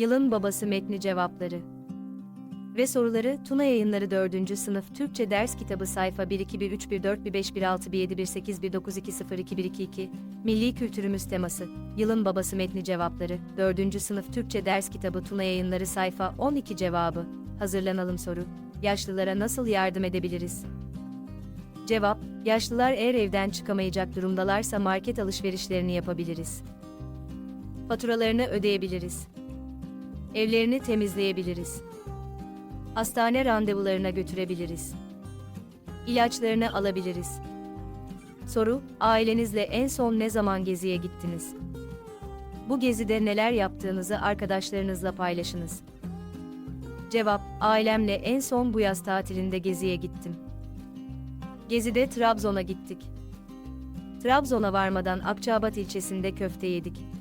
Yılın babası metni cevapları. Ve soruları Tuna Yayınları 4. sınıf Türkçe ders kitabı sayfa 1-2-1-3-1-4-1-5-1-6-1-7-1-8-1-9-2-0-2-1-2-2 Milli kültürümüz teması Yılın babası metni cevapları 4. sınıf Türkçe ders kitabı Tuna Yayınları sayfa 12 cevabı Hazırlanalım soru Yaşlılara nasıl yardım edebiliriz? Cevap Yaşlılar eğer evden çıkamayacak durumdalarsa market alışverişlerini yapabiliriz. Faturalarını ödeyebiliriz. Evlerini temizleyebiliriz. Hastane randevularına götürebiliriz. İlaçlarını alabiliriz. Soru: Ailenizle en son ne zaman geziye gittiniz? Bu gezide neler yaptığınızı arkadaşlarınızla paylaşınız. Cevap: Ailemle en son bu yaz tatilinde geziye gittim. Gezide Trabzon'a gittik. Trabzon'a varmadan Akçabat ilçesinde köfte yedik.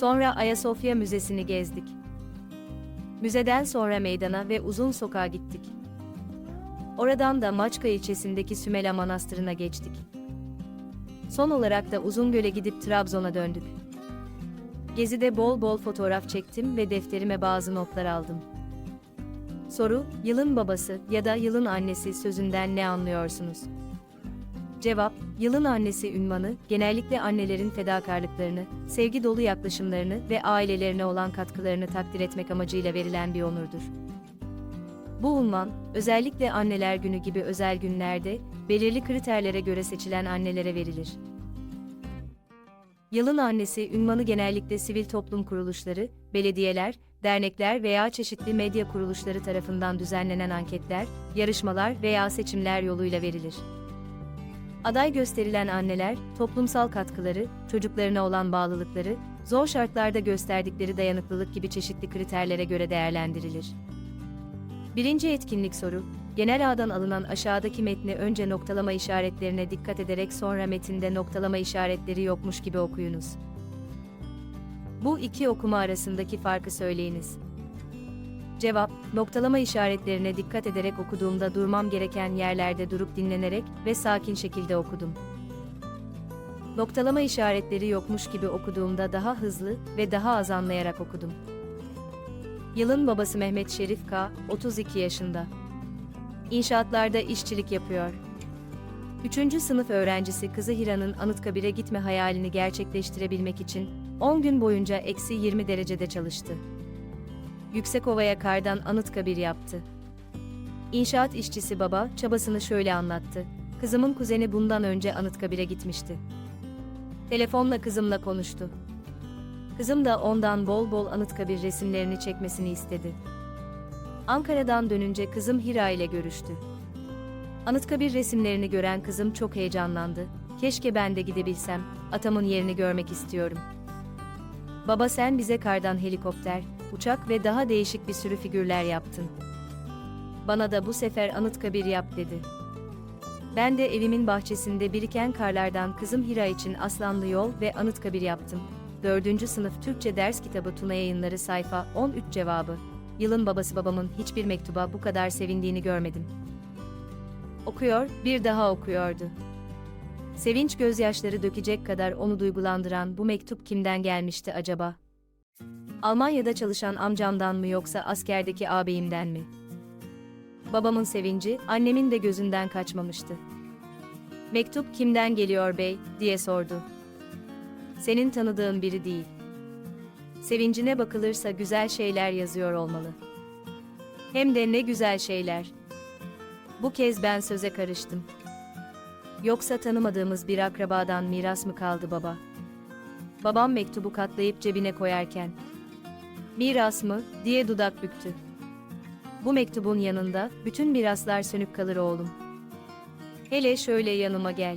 Sonra Ayasofya Müzesi'ni gezdik. Müzeden sonra meydana ve uzun sokağa gittik. Oradan da Maçka ilçesindeki Sümela Manastırı'na geçtik. Son olarak da Uzungöl'e gidip Trabzon'a döndük. Gezide bol bol fotoğraf çektim ve defterime bazı notlar aldım. Soru, yılın babası ya da yılın annesi sözünden ne anlıyorsunuz? Cevap, yılın annesi ünvanı, genellikle annelerin fedakarlıklarını, sevgi dolu yaklaşımlarını ve ailelerine olan katkılarını takdir etmek amacıyla verilen bir onurdur. Bu unvan, özellikle anneler günü gibi özel günlerde, belirli kriterlere göre seçilen annelere verilir. Yılın annesi ünvanı genellikle sivil toplum kuruluşları, belediyeler, dernekler veya çeşitli medya kuruluşları tarafından düzenlenen anketler, yarışmalar veya seçimler yoluyla verilir. Aday gösterilen anneler, toplumsal katkıları, çocuklarına olan bağlılıkları, zor şartlarda gösterdikleri dayanıklılık gibi çeşitli kriterlere göre değerlendirilir. Birinci etkinlik soru, genel ağdan alınan aşağıdaki metni önce noktalama işaretlerine dikkat ederek sonra metinde noktalama işaretleri yokmuş gibi okuyunuz. Bu iki okuma arasındaki farkı söyleyiniz. Cevap, noktalama işaretlerine dikkat ederek okuduğumda durmam gereken yerlerde durup dinlenerek ve sakin şekilde okudum. Noktalama işaretleri yokmuş gibi okuduğumda daha hızlı ve daha az anlayarak okudum. Yılın babası Mehmet Şerif K, 32 yaşında. İnşaatlarda işçilik yapıyor. 3. sınıf öğrencisi kızı Hira'nın Anıtkabir'e gitme hayalini gerçekleştirebilmek için 10 gün boyunca eksi 20 derecede çalıştı. Yüksekova'ya kardan Anıtkabir yaptı. İnşaat işçisi baba çabasını şöyle anlattı. Kızımın kuzeni bundan önce Anıtkabir'e gitmişti. Telefonla kızımla konuştu. Kızım da ondan bol bol Anıtkabir resimlerini çekmesini istedi. Ankara'dan dönünce kızım Hira ile görüştü. Anıtkabir resimlerini gören kızım çok heyecanlandı. Keşke ben de gidebilsem, atamın yerini görmek istiyorum. Baba sen bize kardan helikopter, uçak ve daha değişik bir sürü figürler yaptın. Bana da bu sefer Anıtkabir yap dedi. Ben de evimin bahçesinde biriken karlardan kızım Hira için Aslanlı Yol ve Anıtkabir yaptım. 4. sınıf Türkçe ders kitabı Tuna Yayınları sayfa 13 cevabı. Yılın babası babamın hiçbir mektuba bu kadar sevindiğini görmedim. Okuyor, bir daha okuyordu. Sevinç gözyaşları dökecek kadar onu duygulandıran bu mektup kimden gelmişti acaba? Almanya'da çalışan amcamdan mı yoksa askerdeki ağabeyimden mi? Babamın sevinci, annemin de gözünden kaçmamıştı. Mektup kimden geliyor bey, diye sordu. Senin tanıdığın biri değil. Sevincine bakılırsa güzel şeyler yazıyor olmalı. Hem de ne güzel şeyler. Bu kez ben söze karıştım. Yoksa tanımadığımız bir akrabadan miras mı kaldı baba? Babam mektubu katlayıp cebine koyarken. Miras mı, diye dudak büktü. Bu mektubun yanında, bütün miraslar sönük kalır oğlum. Hele şöyle yanıma gel.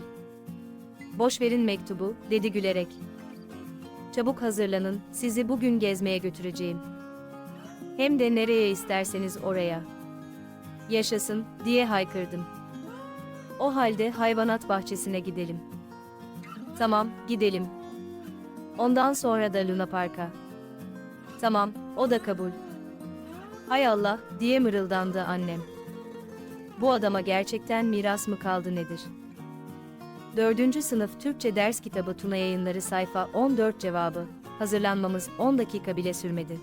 Boş verin mektubu, dedi gülerek. Çabuk hazırlanın, sizi bugün gezmeye götüreceğim. Hem de nereye isterseniz oraya. Yaşasın, diye haykırdım. O halde hayvanat bahçesine gidelim. Tamam, gidelim. Ondan sonra da Luna Park'a. Tamam, o da kabul. Hay Allah, diye mırıldandı annem. Bu adama gerçekten miras mı kaldı nedir? 4. sınıf Türkçe ders kitabı Tuna Yayınları sayfa 14 cevabı. hazırlanmamız 10 dakika bile sürmedi.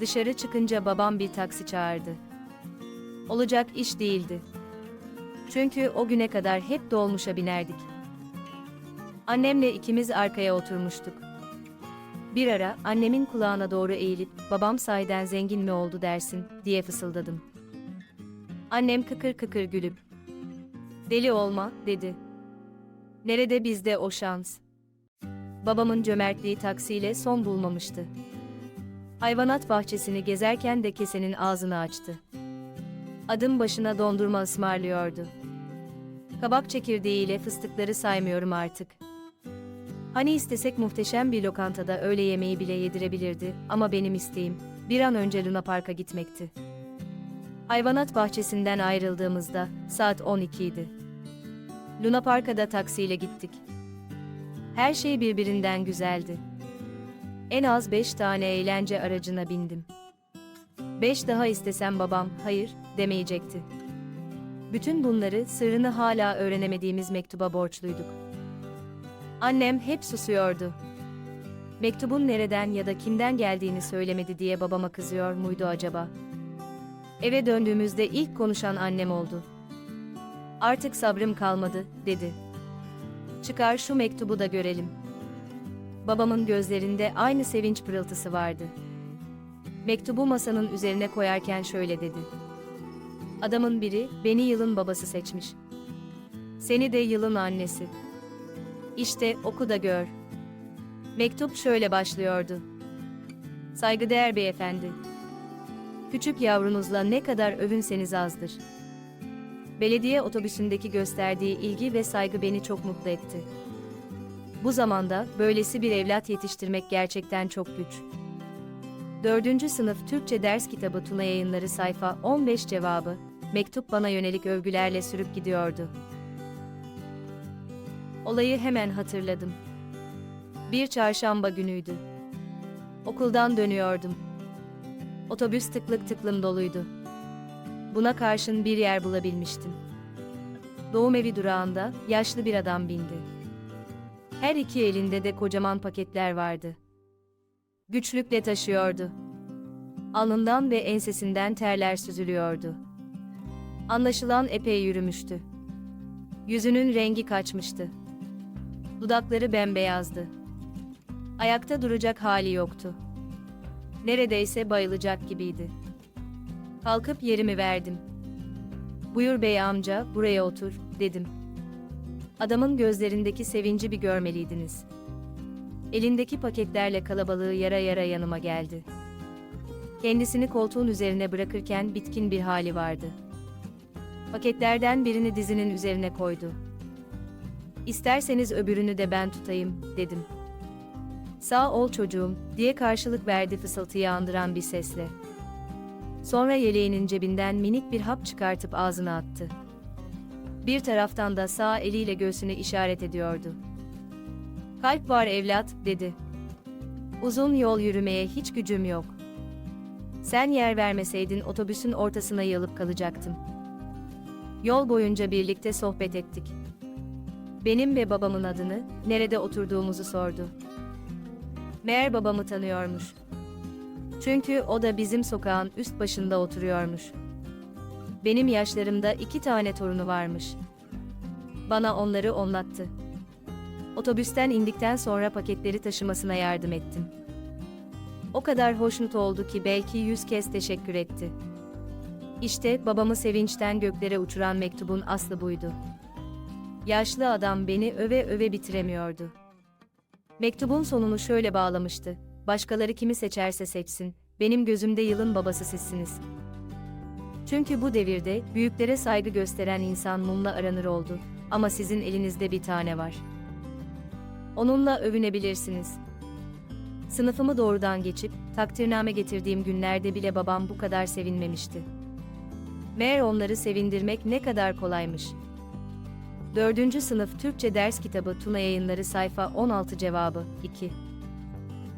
Dışarı çıkınca babam bir taksi çağırdı. Olacak iş değildi. Çünkü o güne kadar hep dolmuşa binerdik. Annemle ikimiz arkaya oturmuştuk. Bir ara annemin kulağına doğru eğilip babam sahiden zengin mi oldu dersin diye fısıldadım. Annem kıkır kıkır gülüp deli olma dedi. Nerede bizde o şans? Babamın cömertliği taksiyle son bulmamıştı. Hayvanat bahçesini gezerken de kesenin ağzını açtı. Adım başına dondurma ısmarlıyordu. Kabak çekirdeğiyle fıstıkları saymıyorum artık. Hani istesek muhteşem bir lokantada öğle yemeği bile yedirebilirdi ama benim isteğim bir an önce Luna Park'a gitmekti. Hayvanat bahçesinden ayrıldığımızda saat 12 idi. Luna Park'a da taksiyle gittik. Her şey birbirinden güzeldi. En az beş tane eğlence aracına bindim. Beş daha istesem babam hayır demeyecekti. Bütün bunları sırrını hala öğrenemediğimiz mektuba borçluyduk. Annem hep susuyordu. Mektubun nereden ya da kimden geldiğini söylemedi diye babama kızıyor muydu acaba? Eve döndüğümüzde ilk konuşan annem oldu. Artık sabrım kalmadı, dedi. Çıkar şu mektubu da görelim. Babamın gözlerinde aynı sevinç pırıltısı vardı. Mektubu masanın üzerine koyarken şöyle dedi. Adamın biri beni yılın babası seçmiş. Seni de yılın annesi. İşte oku da gör. Mektup şöyle başlıyordu. Saygıdeğer beyefendi. Küçük yavrunuzla ne kadar övünseniz azdır. Belediye otobüsündeki gösterdiği ilgi ve saygı beni çok mutlu etti. Bu zamanda böylesi bir evlat yetiştirmek gerçekten çok güç. 4. sınıf Türkçe ders kitabı Tuna Yayınları sayfa 15 cevabı, mektup bana yönelik övgülerle sürüp gidiyordu. Olayı hemen hatırladım. Bir çarşamba günüydü. Okuldan dönüyordum. Otobüs tıklım tıklım doluydu. Buna karşın bir yer bulabilmiştim. Doğum evi durağında yaşlı bir adam bindi. Her iki elinde de kocaman paketler vardı. Güçlükle taşıyordu. Alnından ve ensesinden terler süzülüyordu. Anlaşılan epey yürümüştü. Yüzünün rengi kaçmıştı. Dudakları bembeyazdı. Ayakta duracak hali yoktu. Neredeyse bayılacak gibiydi. Kalkıp yerimi verdim. Buyur bey amca, buraya otur, dedim. Adamın gözlerindeki sevinci bir görmeliydiniz. Elindeki paketlerle kalabalığı yara yara yanıma geldi. Kendisini koltuğun üzerine bırakırken bitkin bir hali vardı. Paketlerden birini dizinin üzerine koydu. İsterseniz öbürünü de ben tutayım, dedim. Sağ ol çocuğum, diye karşılık verdi fısıltıyı andıran bir sesle. Sonra yeleğinin cebinden minik bir hap çıkartıp ağzına attı. Bir taraftan da sağ eliyle göğsüne işaret ediyordu. Kalp var evlat, dedi. Uzun yol yürümeye hiç gücüm yok. Sen yer vermeseydin otobüsün ortasına yığılıp kalacaktım. Yol boyunca birlikte sohbet ettik. Benim ve babamın adını, nerede oturduğumuzu sordu. Meğer babamı tanıyormuş. Çünkü o da bizim sokağın üst başında oturuyormuş. Benim yaşlarımda iki tane torunu varmış. Bana onları anlattı. Otobüsten indikten sonra paketleri taşımasına yardım ettim. O kadar hoşnut oldu ki belki yüz kez teşekkür etti. İşte babamı sevinçten göklere uçuran mektubun aslı buydu. Yaşlı adam beni öve öve bitiremiyordu. Mektubun sonunu şöyle bağlamıştı. Başkaları kimi seçerse seçsin, benim gözümde yılın babası sizsiniz. Çünkü bu devirde büyüklere saygı gösteren insan mumla aranır oldu. Ama sizin elinizde bir tane var. Onunla övünebilirsiniz. Sınıfımı doğrudan geçip takdirname getirdiğim günlerde bile babam bu kadar sevinmemişti. Meğer onları sevindirmek ne kadar kolaymış. 4. sınıf Türkçe ders kitabı Tuna Yayınları sayfa 16 cevabı 2.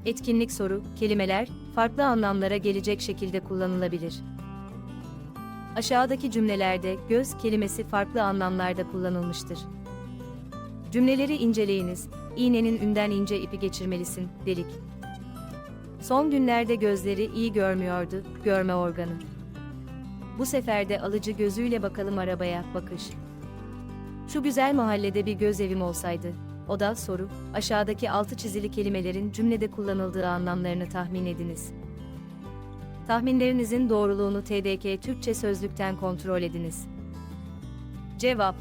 Etkinlik soru, kelimeler farklı anlamlara gelecek şekilde kullanılabilir. Aşağıdaki cümlelerde göz kelimesi farklı anlamlarda kullanılmıştır. Cümleleri inceleyiniz, iğnenin ünden ince ipi geçirmelisin, delik. Son günlerde gözleri iyi görmüyordu, görme organı. Bu sefer de alıcı gözüyle bakalım arabaya, bakış. Şu güzel mahallede bir göz evim olsaydı. O da soru, aşağıdaki altı çizili kelimelerin cümlede kullanıldığı anlamlarını tahmin ediniz. Tahminlerinizin doğruluğunu TDK Türkçe Sözlük'ten kontrol ediniz. Cevap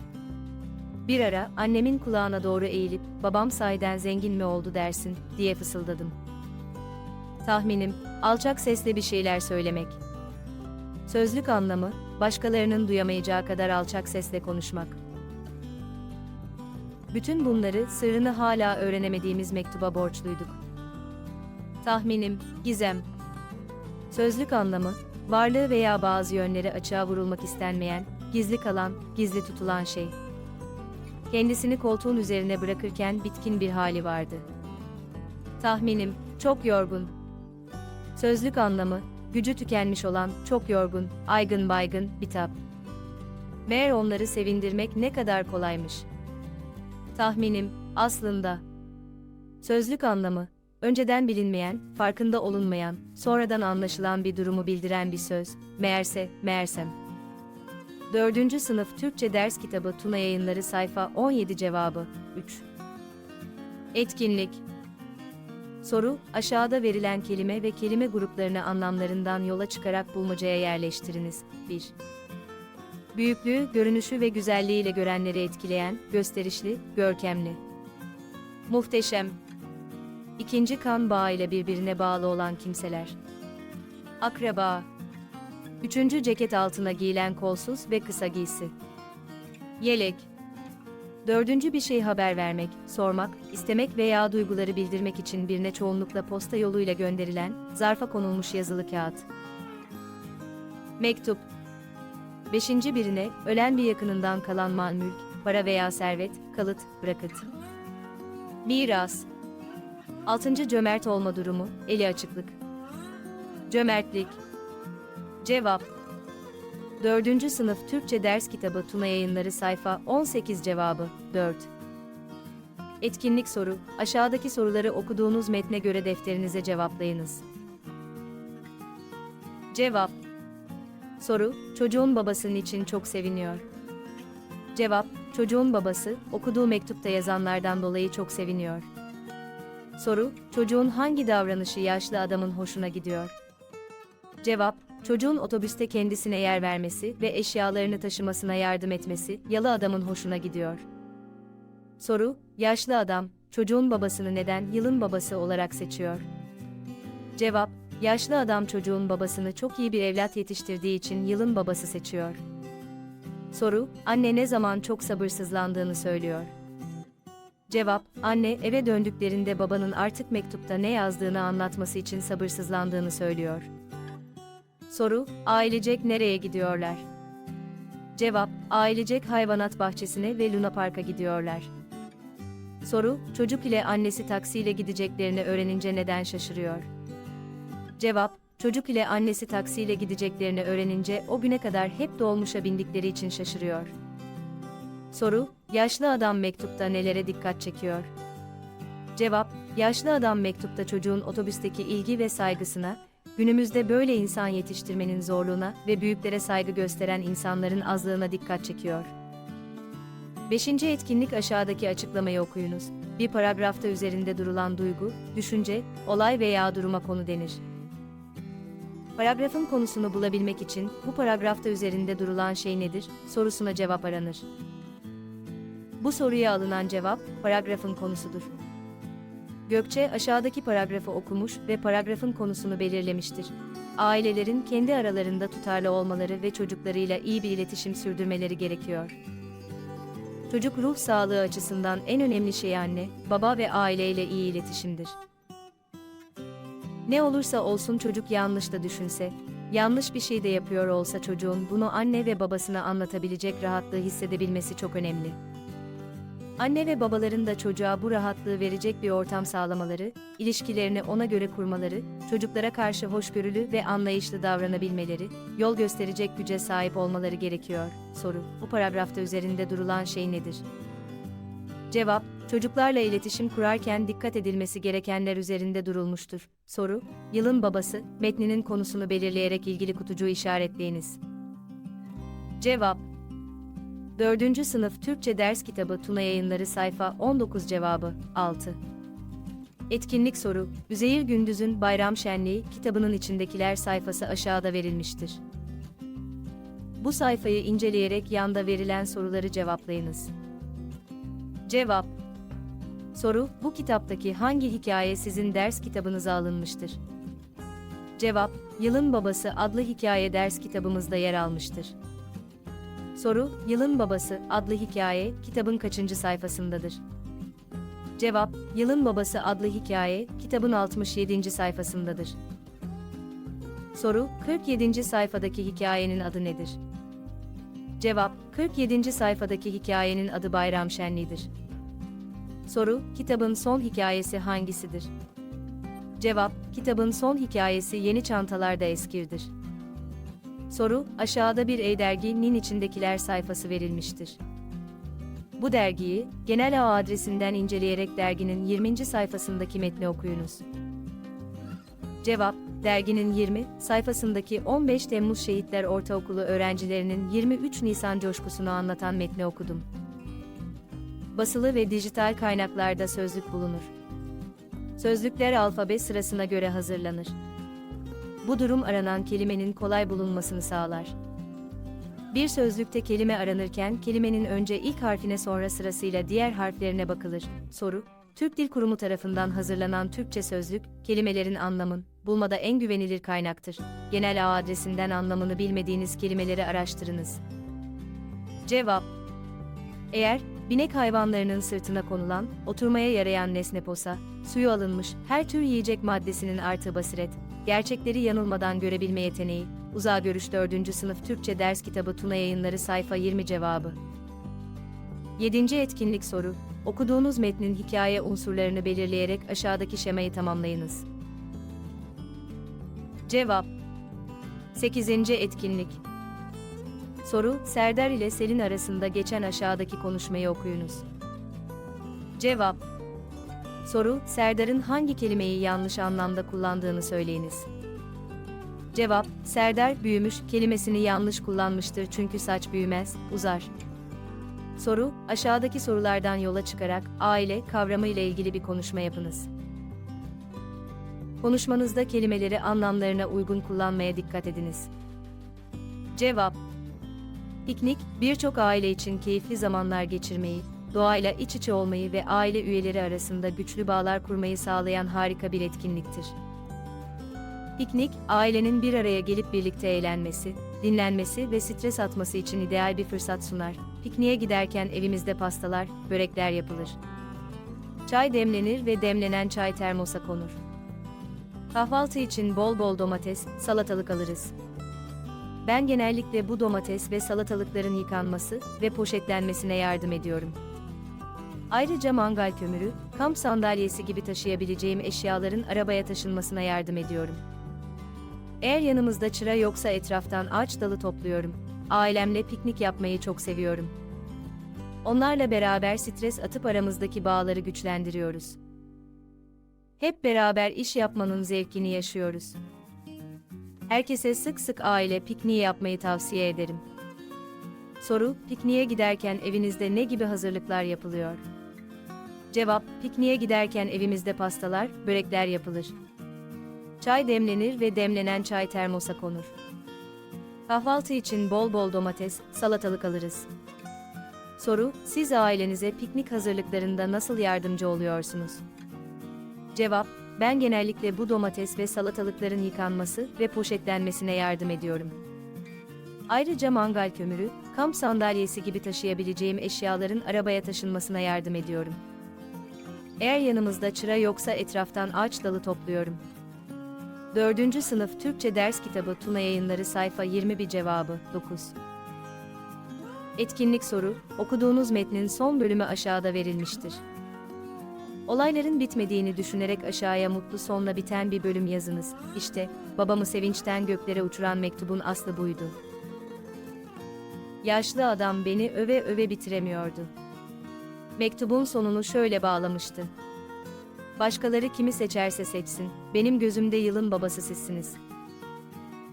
Bir ara annemin kulağına doğru eğilip babam sahiden zengin mi oldu dersin diye fısıldadım. Tahminim alçak sesle bir şeyler söylemek. Sözlük anlamı başkalarının duyamayacağı kadar alçak sesle konuşmak. Bütün bunları sırrını hala öğrenemediğimiz mektuba borçluyduk. Tahminim, gizem. Sözlük anlamı, varlığı veya bazı yönleri açığa vurulmak istenmeyen, gizli kalan, gizli tutulan şey. Kendisini koltuğun üzerine bırakırken bitkin bir hali vardı. Tahminim, çok yorgun. Sözlük anlamı, gücü tükenmiş olan, çok yorgun, aygın baygın, bitap. Meğer onları sevindirmek ne kadar kolaymış. Tahminim, aslında. Sözlük anlamı, önceden bilinmeyen, farkında olunmayan, sonradan anlaşılan bir durumu bildiren bir söz, meğerse, meğersem. 4. Sınıf Türkçe Ders Kitabı Tuna Yayınları Sayfa 17 Cevabı 3 Etkinlik Soru, aşağıda verilen kelime ve kelime gruplarını anlamlarından yola çıkarak bulmacaya yerleştiriniz. 1. Büyüklüğü, görünüşü ve güzelliğiyle görenleri etkileyen, gösterişli, görkemli. Muhteşem. İkinci kan bağıyla birbirine bağlı olan kimseler. Akraba. Üçüncü ceket altına giyilen kolsuz ve kısa giysi. Yelek. Dördüncü bir şey haber vermek, sormak, istemek veya duyguları bildirmek için birine çoğunlukla posta yoluyla gönderilen, zarfa konulmuş yazılı kağıt. Mektup. Beşinci birine, ölen bir yakınından kalan mal mülk, para veya servet, kalıt, bırakıt. Miras. Altıncı cömert olma durumu, eli açıklık. Cömertlik. Cevap. Dördüncü sınıf Türkçe ders kitabı Tuna Yayınları sayfa 18 cevabı 4. Etkinlik soru. Aşağıdaki soruları okuduğunuz metne göre defterinize cevaplayınız. Cevap. Soru, çocuğun babasının için çok seviniyor. Cevap, çocuğun babası, okuduğu mektupta yazanlardan dolayı çok seviniyor. Soru, çocuğun hangi davranışı yaşlı adamın hoşuna gidiyor? Cevap, çocuğun otobüste kendisine yer vermesi ve eşyalarını taşımasına yardım etmesi, yalı adamın hoşuna gidiyor. Soru, yaşlı adam, çocuğun babasını neden yılın babası olarak seçiyor? Cevap, yaşlı adam çocuğun babasını çok iyi bir evlat yetiştirdiği için yılın babası seçiyor. Soru, anne ne zaman çok sabırsızlandığını söylüyor. Cevap, anne eve döndüklerinde babanın artık mektupta ne yazdığını anlatması için sabırsızlandığını söylüyor. Soru, ailecek nereye gidiyorlar? Cevap, ailecek hayvanat bahçesine ve Luna Park'a gidiyorlar. Soru, çocuk ile annesi taksiyle gideceklerini öğrenince neden şaşırıyor? Cevap, çocuk ile annesi taksiyle gideceklerini öğrenince o güne kadar hep dolmuşa bindikleri için şaşırıyor. Soru, yaşlı adam mektupta nelere dikkat çekiyor? Cevap, yaşlı adam mektupta çocuğun otobüsteki ilgi ve saygısına, günümüzde böyle insan yetiştirmenin zorluğuna ve büyüklere saygı gösteren insanların azlığına dikkat çekiyor. Beşinci etkinlik aşağıdaki açıklamayı okuyunuz. Bir paragrafta üzerinde durulan duygu, düşünce, olay veya duruma konu denir. Paragrafın konusunu bulabilmek için bu paragrafta üzerinde durulan şey nedir sorusuna cevap aranır. Bu soruya alınan cevap paragrafın konusudur. Gökçe aşağıdaki paragrafı okumuş ve paragrafın konusunu belirlemiştir. Ailelerin kendi aralarında tutarlı olmaları ve çocuklarıyla iyi bir iletişim sürdürmeleri gerekiyor. Çocuk ruh sağlığı açısından en önemli şey anne, baba ve aileyle iyi iletişimdir. Ne olursa olsun çocuk yanlış da düşünse, yanlış bir şey de yapıyor olsa çocuğun bunu anne ve babasına anlatabilecek rahatlığı hissedebilmesi çok önemli. Anne ve babaların da çocuğa bu rahatlığı verecek bir ortam sağlamaları, ilişkilerini ona göre kurmaları, çocuklara karşı hoşgörülü ve anlayışlı davranabilmeleri, yol gösterecek güce sahip olmaları gerekiyor. Soru: Bu paragrafta üzerinde durulan şey nedir? Cevap, çocuklarla iletişim kurarken dikkat edilmesi gerekenler üzerinde durulmuştur. Soru, yılın babası, metninin konusunu belirleyerek ilgili kutucuğu işaretleyiniz. Cevap, 4. Sınıf Türkçe Ders Kitabı Tuna Yayınları Sayfa 19 Cevabı 6 Etkinlik soru, Üzeyir Gündüz'ün Bayram Şenliği kitabının içindekiler sayfası aşağıda verilmiştir. Bu sayfayı inceleyerek yanda verilen soruları cevaplayınız. Cevap Soru, bu kitaptaki hangi hikaye sizin ders kitabınıza alınmıştır? Cevap, Yılın Babası adlı hikaye ders kitabımızda yer almıştır. Soru, Yılın Babası adlı hikaye kitabın kaçıncı sayfasındadır? Cevap, Yılın Babası adlı hikaye kitabın 67. sayfasındadır. Soru, 47. sayfadaki hikayenin adı nedir? Cevap, 47. sayfadaki hikayenin adı Bayram Şenliği'dir. Soru, kitabın son hikayesi hangisidir? Cevap, kitabın son hikayesi Yeni Çantalarda Eskir'dir. Soru, aşağıda bir e-derginin içindekiler sayfası verilmiştir. Bu dergiyi, genel ağ adresinden inceleyerek derginin 20. sayfasındaki metni okuyunuz. Cevap, derginin 20 sayfasındaki 15 Temmuz Şehitler Ortaokulu öğrencilerinin 23 Nisan coşkusunu anlatan metni okudum. Basılı ve dijital kaynaklarda sözlük bulunur. Sözlükler alfabe sırasına göre hazırlanır. Bu durum aranan kelimenin kolay bulunmasını sağlar. Bir sözlükte kelime aranırken kelimenin önce ilk harfine sonra sırasıyla diğer harflerine bakılır. Soru, Türk Dil Kurumu tarafından hazırlanan Türkçe sözlük, kelimelerin anlamın, bulmada en güvenilir kaynaktır. Genel ağ adresinden anlamını bilmediğiniz kelimeleri araştırınız. Cevap Eğer, binek hayvanlarının sırtına konulan, oturmaya yarayan nesne posa, suyu alınmış, her tür yiyecek maddesinin artı basiret, gerçekleri yanılmadan görebilme yeteneği, Uzağa Görüş 4. Sınıf Türkçe Ders Kitabı Tuna Yayınları Sayfa 20 Cevabı 7. Etkinlik soru, okuduğunuz metnin hikaye unsurlarını belirleyerek aşağıdaki şemayı tamamlayınız. Cevap 8. Etkinlik Soru, Serdar ile Selin arasında geçen aşağıdaki konuşmayı okuyunuz. Cevap Soru, Serdar'ın hangi kelimeyi yanlış anlamda kullandığını söyleyiniz. Cevap, Serdar büyümüş kelimesini yanlış kullanmıştır çünkü saç büyümez, uzar. Soru, aşağıdaki sorulardan yola çıkarak aile kavramı ile ilgili bir konuşma yapınız. Konuşmanızda kelimeleri anlamlarına uygun kullanmaya dikkat ediniz. Cevap Piknik, birçok aile için keyifli zamanlar geçirmeyi, doğayla iç içe olmayı ve aile üyeleri arasında güçlü bağlar kurmayı sağlayan harika bir etkinliktir. Piknik, ailenin bir araya gelip birlikte eğlenmesi, dinlenmesi ve stres atması için ideal bir fırsat sunar. Pikniğe giderken evimizde pastalar, börekler yapılır. Çay demlenir ve demlenen çay termosa konur. Kahvaltı için bol bol domates, salatalık alırız. Ben genellikle bu domates ve salatalıkların yıkanması ve poşetlenmesine yardım ediyorum. Ayrıca mangal kömürü, kamp sandalyesi gibi taşıyabileceğim eşyaların arabaya taşınmasına yardım ediyorum. Eğer yanımızda çıra yoksa etraftan ağaç dalı topluyorum. Ailemle piknik yapmayı çok seviyorum. Onlarla beraber stres atıp aramızdaki bağları güçlendiriyoruz. Hep beraber iş yapmanın zevkini yaşıyoruz. Herkese sık sık aile pikniği yapmayı tavsiye ederim. Soru, pikniğe giderken evinizde ne gibi hazırlıklar yapılıyor? Cevap, pikniğe giderken evimizde pastalar, börekler yapılır. Çay demlenir ve demlenen çay termosa konur. Kahvaltı için bol bol domates, salatalık alırız. Soru, siz ailenize piknik hazırlıklarında nasıl yardımcı oluyorsunuz? Cevap, ben genellikle bu domates ve salatalıkların yıkanması ve poşetlenmesine yardım ediyorum. Ayrıca mangal kömürü, kamp sandalyesi gibi taşıyabileceğim eşyaların arabaya taşınmasına yardım ediyorum. Eğer yanımızda çıra yoksa etraftan ağaç dalı topluyorum. 4. Sınıf Türkçe Ders Kitabı Tuna Yayınları Sayfa 21 Cevabı 9 Etkinlik soru, okuduğunuz metnin son bölümü aşağıda verilmiştir. Olayların bitmediğini düşünerek aşağıya mutlu sonla biten bir bölüm yazınız. İşte, babamı sevinçten göklere uçuran mektubun aslı buydu. Yaşlı adam beni öve öve bitiremiyordu. Mektubun sonunu şöyle bağlamıştı. Başkaları kimi seçerse seçsin, benim gözümde yılın babası sizsiniz.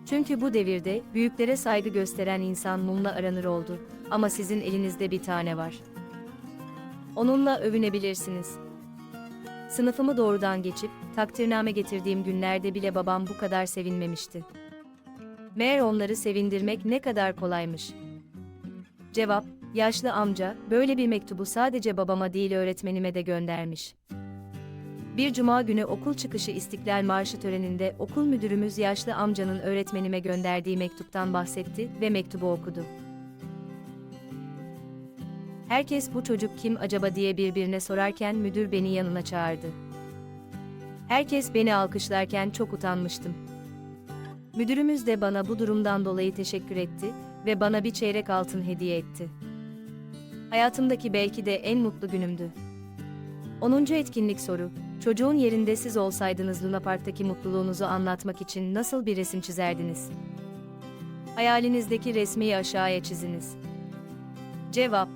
Çünkü bu devirde büyüklere saygı gösteren insan mumla aranır oldu ama sizin elinizde bir tane var. Onunla övünebilirsiniz. Sınıfımı doğrudan geçip takdirname getirdiğim günlerde bile babam bu kadar sevinmemişti. Meğer onları sevindirmek ne kadar kolaymış. Cevap, yaşlı amca böyle bir mektubu sadece babama değil öğretmenime de göndermiş. Bir cuma günü okul çıkışı İstiklal Marşı töreninde okul müdürümüz yaşlı amcanın öğretmenime gönderdiği mektuptan bahsetti ve mektubu okudu. Herkes bu çocuk kim acaba diye birbirine sorarken müdür beni yanına çağırdı. Herkes beni alkışlarken çok utanmıştım. Müdürümüz de bana bu durumdan dolayı teşekkür etti ve bana bir çeyrek altın hediye etti. Hayatımdaki belki de en mutlu günümdü. 10. etkinlik soru. Çocuğun yerinde siz olsaydınız Luna Park'taki mutluluğunuzu anlatmak için nasıl bir resim çizerdiniz? Hayalinizdeki resmi aşağıya çiziniz. Cevap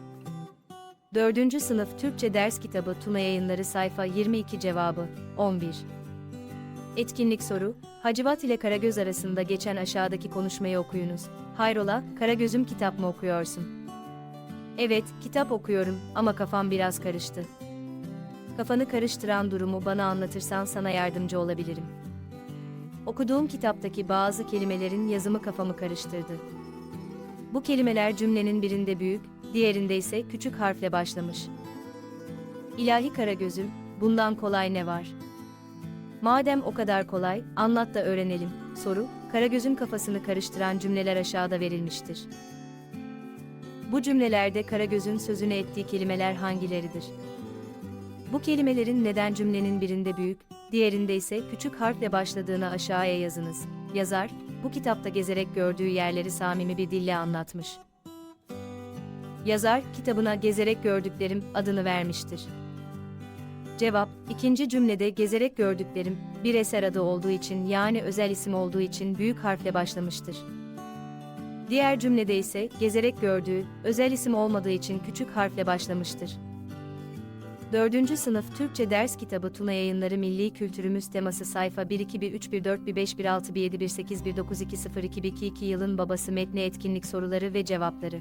4. sınıf Türkçe ders kitabı Tuna Yayınları sayfa 22 cevabı 11 Etkinlik soru Hacivat ile Karagöz arasında geçen aşağıdaki konuşmayı okuyunuz. Hayrola, Karagöz'üm kitap mı okuyorsun? Evet, kitap okuyorum ama kafam biraz karıştı. Kafanı karıştıran durumu bana anlatırsan sana yardımcı olabilirim. Okuduğum kitaptaki bazı kelimelerin yazımı kafamı karıştırdı. Bu kelimeler cümlenin birinde büyük, diğerinde ise küçük harfle başlamış. İlahi Karagöz'üm, bundan kolay ne var? Madem o kadar kolay, anlat da öğrenelim. Soru, Karagöz'ün kafasını karıştıran cümleler aşağıda verilmiştir. Bu cümlelerde Karagöz'ün sözünü ettiği kelimeler hangileridir? Bu kelimelerin neden cümlenin birinde büyük, diğerinde ise küçük harfle başladığını aşağıya yazınız. Yazar, bu kitapta gezerek gördüğü yerleri samimi bir dille anlatmış. Yazar, kitabına gezerek gördüklerim adını vermiştir. Cevap, ikinci cümlede gezerek gördüklerim, bir eser adı olduğu için yani özel isim olduğu için büyük harfle başlamıştır. Diğer cümlede ise gezerek gördüğü, özel isim olmadığı için küçük harfle başlamıştır. 4. sınıf Türkçe ders kitabı Tuna Yayınları Milli Kültürümüz teması sayfa 1-2-1-3-1-4-1-5-1-6-1-7-1-8-0-2-2 yılın babası metni etkinlik soruları ve cevapları.